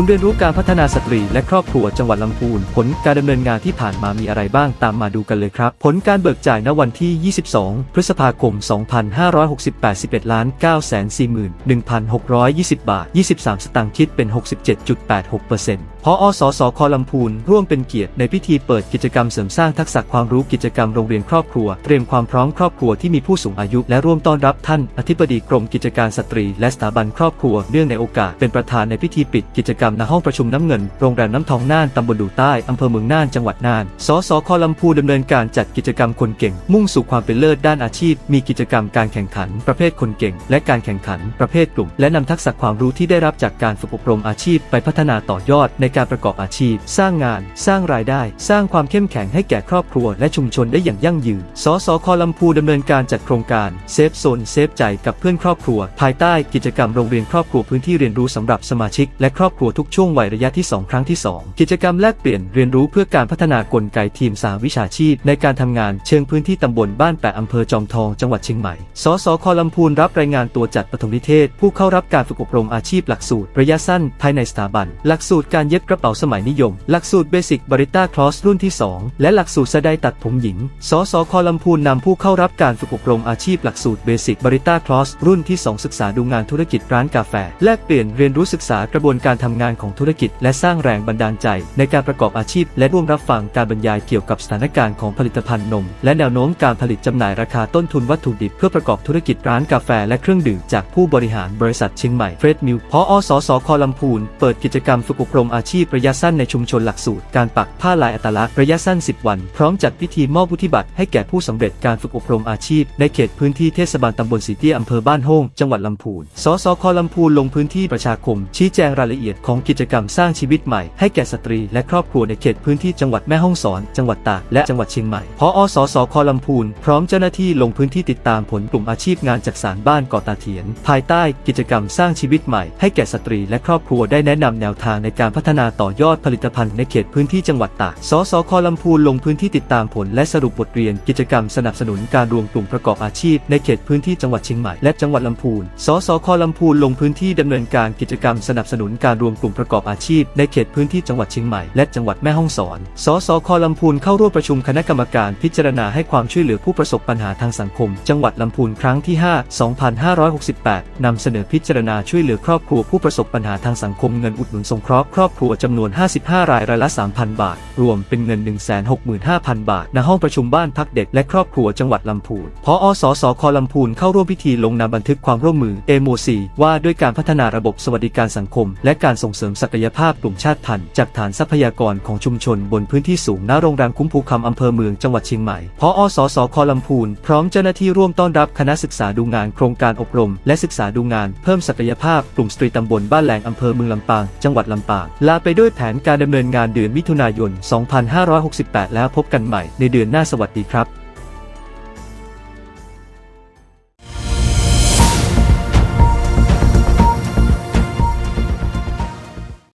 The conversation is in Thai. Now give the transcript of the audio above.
นย์เรียนรู้การพัฒนาสตรีและครอบครัวจังหวัดลำพูน ผลการดำเนินงานที่ผ่านมามีอะไรบ้างตามมาดูกันเลยครับ ผลการเบิกจ่ายณวันที่ 22 พฤษภาคม 2568 11ล้าน941,620 บาท 23 สตางค์คิดเป็น 67.86%พออสสคลำพูน ร่วมเป็นเกียรติในพิธีเปิดกิจกรรมเสริมสร้างทักษะความรู้กิจกรรมโรงเรียนครอบครัว เตรียมความพร้อมครอบครัวที่มีผู้สูงอายุ และร่วมต้อนรับท่าน อธิบดีกรมกิจการสตรี และสถาบันครอบครัวเนื่องในโอกาสเป็นประธานในพิธีปิดกิจกรรมณห้องประชุมน้ำเงิน โรงแรมน้ำทองน่านตำบลดูใต้อำเภอเมืองน่านจังหวัดน่าน สสคลำพูดำเนินการจัดกิจกรรมคนเก่ง มุ่งสู่ความเป็นเลิศด้านอาชีพ มีกิจกรรมการแข่งขัน ประเภทคนเก่ง และการแข่งขัน ประเภทกลุ่ม และนำทักษะความรู้ที่ได้รับจากการฝึกอบรมอาชีพ ไปพัฒนาต่อยอดในการประกอบอาชีพ สร้างงาน สร้างรายได้ สร้างความเข้มแข็งให้แก่ครอบครัว และชุมชนได้อย่างยั่งยืน สสคลำพูดำเนินการจัดโครงการเซฟโซนเซฟใจกับเพื่อนครอบครัว ภายใต้กิจกรรมโรงเรียนครอบครัวพื้นที่เรียนรู้สำหรับสมาชิกและครอบครัวทุกทุกช่วงวัยระยะที่ 2 ครั้งที่ 2 กิจกรรมแลกเปลี่ยนเรียนรู้เพื่อการพัฒนากลไกทีมสาวิชาชีพ ในการทำงานเชิงพื้นที่ตำบลบ้านแปะอำเภอจอมทองจังหวัดเชียงใหม่ สสคลำพูนรับรายงานตัวจัดปฐมนิเทศ ผู้เข้ารับการฝึกอบรมอาชีพหลักสูตร ระยะสั้น ภายในสถาบัน หลักสูตรการเย็บกระเป๋าสมัยนิยม หลักสูตรเบสิกบริต้าคลอสรุ่นที่ 2 และหลักสูตรสะไดตัดผมหญิง สสคลำพูนนำผู้เข้ารับการฝึกอบรมอาชีพหลักสูตรเบสิกบริต้าคลอสรุ่นที่ 2 ศึกษาดูงานธุรกิจร้านกาแฟ แลกเปลี่ยนเรียนรู้ศึกษากระบวนการทำงานของธุรกิจ และสร้างแรงบันดาลใจ ในการประกอบอาชีพ และร่วมรับฟังการบรรยายเกี่ยวกับสถานการณ์ของผลิตภัณฑ์นม และแนวโน้มการผลิตจำหน่ายราคาต้นทุนวัตถุดิบเพื่อประกอบธุรกิจร้านกาแฟและเครื่องดื่มจากผู้บริหารบริษัทเชียงใหม่เฟรดมิลพออสสคลำพูนเปิดกิจกรรมฝึกอบรมอาชีพระยะสั้นในชุมชนหลักสูตร การปักผ้าลายอัตลักษณ์ระยะสั้น 10 วัน พร้อมจัดพิธีมอบวุฒิบัตรให้แก่ผู้สำเร็จการฝึกอบรมอาชีพ ในเขตพื้นที่เทศบาลตำบลสีเตี้ยอำเภอบ้านโฮงจังหวัดลำพูนสสคลำพูนลงพื้นที่ประชาคมชี้แจงรายละเอียดของของกิจกรรมสร้างชีวิตใหม่ให้แก่สตรีและครอบครัวในเขตพื้นที่จังหวัดแม่ฮ่องสอน จังหวัดตากและจังหวัดเชียงใหม่ พออสสคลำพูน พร้อมเจ้าหน้าที่ลงพื้นที่ติดตามผลกลุ่มอาชีพงานจักสารบ้านเกาะตาเถียน ภายใต้กิจกรรมสร้างชีวิตใหม่ให้แก่สตรีและครอบครัวได้แนะนำแนวทางในการพัฒนาต่อยอดผลิตภัณฑ์ในเขตพื้นที่จังหวัดตาก สสคลำพูนลงพื้นที่ติดตามผลและสรุปบทเรียน กิจกรรมสนับสนุนการรวมกลุ่มประกอบอาชีพในเขตพื้นที่จังหวัดเชียงใหม่และจังหวัดลำพูน สสคลำพูนลงพื้นที่ดำเนินการกิจกรรมสนับสนุนการรวมกลุ่มประกอบอาชีพในเขตพื้นที่จังหวัดเชียงใหม่และจังหวัดแม่ฮ่องสอน สสคลำพูนเข้าร่วมประชุมคณะกรรมการพิจารณาให้ความช่วยเหลือผู้ประสบปัญหาทางสังคม จังหวัดลำพูนครั้งที่ 5 2568 นำเสนอพิจารณาช่วยเหลือครอบครัวผู้ประสบปัญหาทางสังคมเงินอุดหนุนสงเคราะห์ครอบครัวจำนวน 55 รายรายละ 3,000 บาท รวมเป็นเงิน 165,000 บาท ณ ห้องประชุมบ้านพักเด็กและครอบครัวจังหวัดลำพูน พออสสคลำพูนเข้าร่วมพิธีลงนามบันทึกความร่วมมือ MOC ว่าด้วยการพัฒนาระบบสวัสดิการสังคม และการส่งเสริมศักยภาพกลุ่มชาติพันธุ์จากฐานทรัพยากรของชุมชนบนพื้นที่สูงณโรงแรมคุ้มภูคำอำเภอเมืองจังหวัดเชียงใหม่ พออสสคลำพูน พร้อมเจ้าหน้าที่ร่วมต้อนรับคณะศึกษาดูงานโครงการอบรม และศึกษาดูงานเพิ่มศักยภาพกลุ่มสตรีตำบลบ้านแหลงอำเภอเมืองลำปาง จังหวัดลำปาง ลาไปด้วยแผนการดำเนินงานเดือนมิถุนายน 2568 แล้วพบกันใหม่ในเดือนหน้าสวัสดีครับ